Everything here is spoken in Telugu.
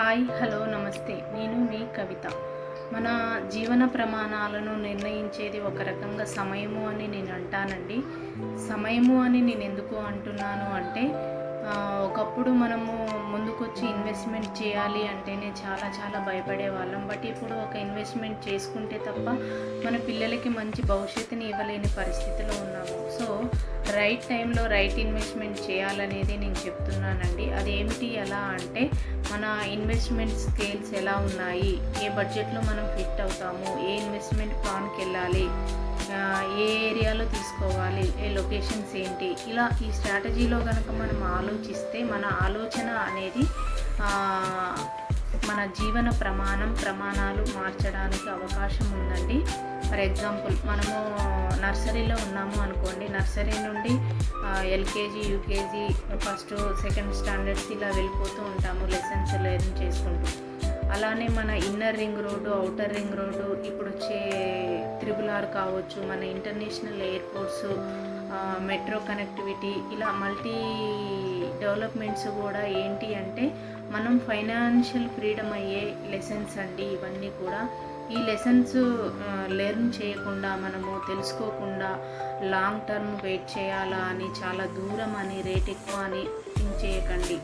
హాయ్ హలో నమస్తే. నేను మీ కవిత. మన జీవన ప్రమాణాలను నిర్ణయించేది ఒక రకంగా సమయము అని నేను అంటానండి. సమయము అని నేను ఎందుకు అంటున్నాను అంటే ఒకప్పుడు మనము ముందుకొచ్చి ఇన్వెస్ట్మెంట్ చేయాలి అంటేనే చాలా చాలా భయపడే వాళ్ళం బట్ ఇప్పుడు ఒక ఇన్వెస్ట్మెంట్ చేసుకుంటే తప్ప మన పిల్లలకి మంచి భవిష్యత్తుని ఇవ్వలేని పరిస్థితిలో ఉన్నాము. సో రైట్ టైంలో రైట్ ఇన్వెస్ట్మెంట్ చేయాలనేది నేను చెప్తున్నానండి. అదేమిటి ఎలా అంటే మన ఇన్వెస్ట్మెంట్ స్కేల్స్ ఎలా ఉన్నాయి? ఏ బడ్జెట్లో మనం ఫిట్ అవుతాము? ఏ ఇన్వెస్ట్మెంట్ ప్లాన్కి వెళ్ళాలి? ఏ ఏరియాలో తీసుకోవాలి? ఏ లొకేషన్స్ ఏంటి? ఇలా ఈ స్ట్రాటజీలో కనుక మనం ఆలోచిస్తే మన ఆలోచన అనేది మన జీవన ప్రమాణం ప్రమాణాలు మార్చడానికి అవకాశం ఉందండి. ఫర్ ఎగ్జాంపుల్ మనము నర్సరీలో ఉన్నాము అనుకోండి. నర్సరీ నుండి LKG UKG first second standards ఇలా వెళ్ళిపోతూ ఉంటాము. లెసన్స్ అలానే మన inner ring road outer ring road ఇప్పుడు వచ్చే త్రిబుల్ ఆర్ కావచ్చు మన ఇంటర్నేషనల్ ఎయిర్పోర్ట్స్ మెట్రో కనెక్టివిటీ ఇలా మల్టీ డెవలప్మెంట్స్ కూడా ఏంటి అంటే మనం ఫైనాన్షియల్ ఫ్రీడమ్ అయ్యే లెసన్స్ అండి ఇవన్నీ కూడా. ఈ లెసన్స్ లెర్న్ చేయకుండా మనము తెలుసుకోకుండా లాంగ్ టర్మ్ వెయిట్ చేయాలా అని చాలా దూరం అని రేట్ ఎక్కువ అని థింక్ చేయకండి.